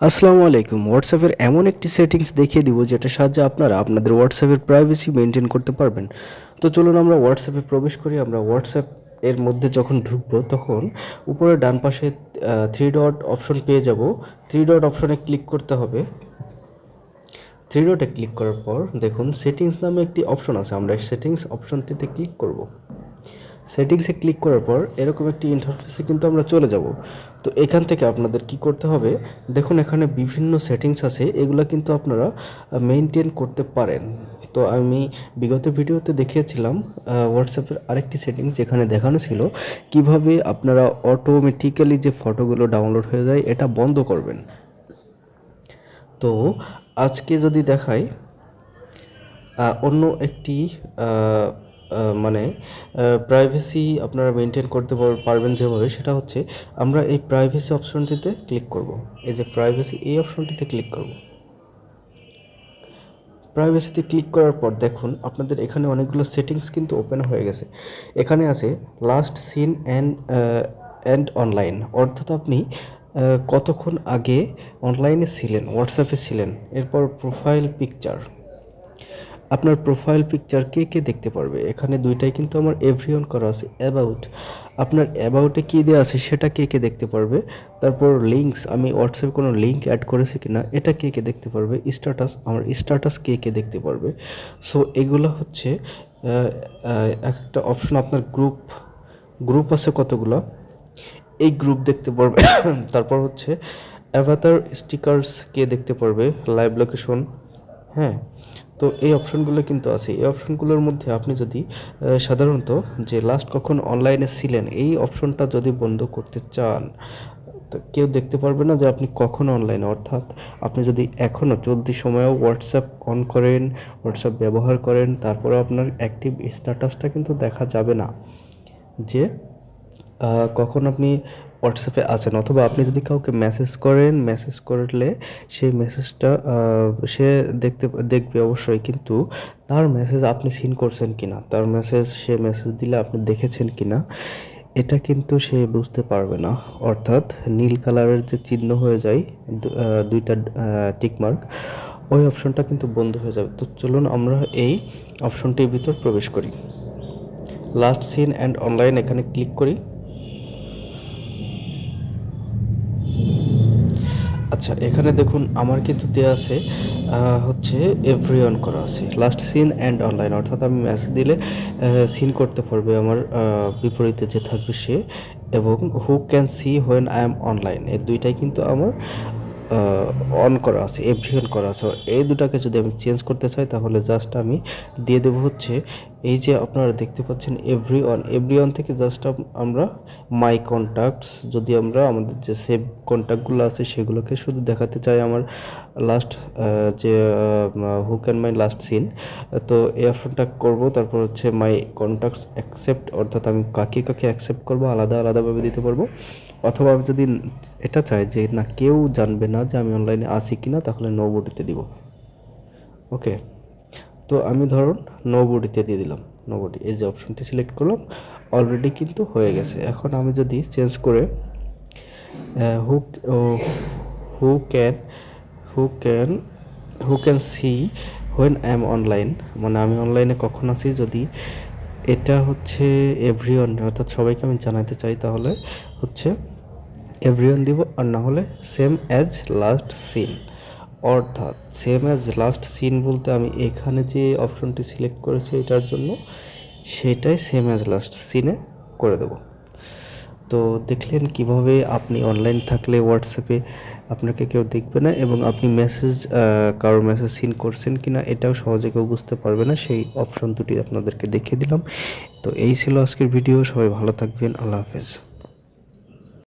আসসালামু আলাইকুম। হোয়াটসঅ্যাপের এমন একটি সেটিংস দেখিয়ে দিব যেটা সাহায্যে আপনারা আপনাদের হোয়াটসঅ্যাপের প্রাইভেসি মেনটেন করতে পারবেন। তো চলুন আমরা হোয়াটসঅ্যাপে প্রবেশ করি। আমরা হোয়াটসঅ্যাপ এর মধ্যে যখন ঢুকবো, তখন উপরে ডান পাশে থ্রি ডট অপশন পেয়ে যাব। থ্রি ডট অপশনে ক্লিক করতে হবে। থ্রি ডটে ক্লিক করার পর দেখুন সেটিংস নামে একটি অপশন আছে। আমরা সেটিংস অপশনটিতে ক্লিক করব। সেটিংসে ক্লিক করার পর এরকম একটি ইন্টারফেসে কিন্তু আমরা চলে যাব। তো এখান থেকে আপনাদের কি করতে হবে? দেখুন, এখানে বিভিন্ন সেটিংস আছে, এগুলো কিন্তু আপনারা মেনটেন করতে পারেন। তো আমি বিগত ভিডিওতে দেখিয়েছিলাম হোয়াটসঅ্যাপের আরেকটি সেটিংস যেখানে দেখানো ছিল, কীভাবে আপনারা অটোমেটিক্যালি যে ফটোগুলো ডাউনলোড হয়ে যায়, এটা বন্ধ করবেন। তো আজকে যদি দেখাই অন্য একটি মানে প্রাইভেসি আপনারা মেনটেন করতে পার- পারবেন যেভাবে, সেটা হচ্ছে আমরা এই প্রাইভেসি অপশনটিতে ক্লিক করব। এই যে প্রাইভেসি এই অপশনটিতে ক্লিক করব। প্রাইভেসিতে ক্লিক করার পর দেখুন, আপনাদের এখানে অনেকগুলো সেটিংস কিন্তু ওপেন হয়ে গেছে। এখানে আছে last seen and and online অর্থাৎ আপনি কতক্ষণ আগে অনলাইনে ছিলেন হোয়াটসঅ্যাপে ছিলেন, এরপর প্রোফাইল পিকচার আপনার প্রোফাইল পিকচার কে কে দেখতে পারবে? এখানে দুইটাই কিন্তু আমার এভরিওন করা আছে। অ্যাবাউট আপনার অ্যাবাউটে কী দেওয়া আছে সেটা কে কে দেখতে পারবে? তারপর লিঙ্কস আমি হোয়াটসঅ্যাপে কোনো লিঙ্ক অ্যাড করেছি কি না এটা কে কে দেখতে পারবে? স্ট্যাটাস আমার স্ট্যাটাস কে কে দেখতে পারবে? সো এগুলো হচ্ছে আহ, একটা অপশন আপনার গ্রুপ গ্রুপ আছে কতগুলো? এই গ্রুপ দেখতে পারবে। তারপর হচ্ছে অ্যাভাতার স্টিকার্স কে দেখতে পারবে? লাইভ লোকেশন হ্যাঁ? তো এই অপশনগুলো কিন্তু আছে। এই অপশনগুলোর মধ্যে আপনি যদি সাধারণত যে লাস্ট কখন অনলাইনে ছিলেন, এই অপশনটা যদি বন্ধ করতে চান কেউ দেখতে পারবে না যে আপনি কখন অনলাইনে অর্থাৎ আপনি যদি এখনও চলতি সময়েও হোয়াটসঅ্যাপ অন করেন হোয়াটসঅ্যাপ ব্যবহার করেন তারপরে আপনার অ্যাক্টিভ স্ট্যাটাসটা কিন্তু দেখা যাবে না। যে কখন আপনি হোয়াটসঅ্যাপে আছেন অথবা আপনি যদি কাউকে মেসেজ করেন মেসেজ করলে সেই মেসেজটা সে দেখতে, দেখবে অবশ্যই কিন্তু তার মেসেজ আপনি সিন করছেন কি না তার মেসেজ সে মেসেজ দিলে আপনি দেখেছেন কি না এটা কিন্তু সে বুঝতে পারবে না। অর্থাৎ নীল কালারের যে চিহ্ন হয়ে যায় দুইটা টিকমার্ক ওই অপশনটা কিন্তু বন্ধ হয়ে যাবে। তো চলুন আমরা এই অপশনটির ভিতর প্রবেশ করি। লাস্ট সিন অ্যান্ড অনলাইন এখানে ক্লিক করি। আচ্ছা এখানে দেখুন আমার কিন্তু দেওয়া আছে হচ্ছে এভরি অন করা আছে। লাস্ট সিন অ্যান্ড অনলাইন অর্থাৎ আমি মেসেজ দিলে সিন করতে পারবে আমার বিপরীতে যে থাকবে সে এবং who can see when I am online এই দুইটাই কিন্তু আমার অন করা আছে এভরি অন করা আছে। এই দুটাকে যদি আমি চেঞ্জ করতে চাই, তাহলে জাস্ট আমি দিয়ে দেবো হচ্ছে এই যে আপনারা দেখতে পাচ্ছেন এভরি অন এভরি অন থেকে জাস্ট আমরা মাই কন্ট্যাক্টস যদি আমরা আমাদের যে সেভ কন্ট্যাক্টগুলো আছে সেগুলোকে শুধু দেখাতে চাই আমার লাস্ট যে who can my last seen তো অপশনটা করব, তারপর হচ্ছে মাই কন্ট্যাক্টস অ্যাকসেপ্ট অর্থাৎ আমি কাকে কাকে অ্যাকসেপ্ট করব, আলাদা আলাদাভাবে দিতে পারব, অথবা আমি যদি এটা চাই যে না কেউ জানবে না যে আমি অনলাইনে আছি কিনা, তাহলে নো বডিতে দিব। ওকে তো আমি ধরুন নো বডিতে দিয়ে দিলাম নো বডি এই যে অপশনটি সিলেক্ট করলাম অলরেডি কিন্তু হয়ে গেছে। এখন আমি যদি চেঞ্জ করে who who can who can who can see when I am online মানে আমি অনলাইনে কখন আছি? যদি এটা হচ্ছে এভরিওয়ান অর্থাৎ সবাইকে আমি জানাতে চাই, তাহলে হচ্ছে এভরিওয়ান দিব, আর না হলে সেম অ্যাজ লাস্ট সিন অর্থাৎ সেম অ্যাজ লাস্ট সিন বলতে আমি এখানে যে অপশনটি সিলেক্ট করেছি এটার জন্য, সেটাই সেম অ্যাজ লাস্ট সিনে করে দেব। তো দেখলেন কীভাবে আপনি অনলাইন থাকলে হোয়াটসঅ্যাপে আপনাকে কেউ দেখবে না এবং আপনি মেসেজ কারোর মেসেজ সিন করছেন কি না এটাও সহজে কেউ বুঝতে পারবে না, সেই অপশন দুটি আপনাদেরকে দেখিয়ে দিলাম। তো এই ছিল আজকের ভিডিও সবাই ভালো থাকবেন, আল্লাহ হাফেজ।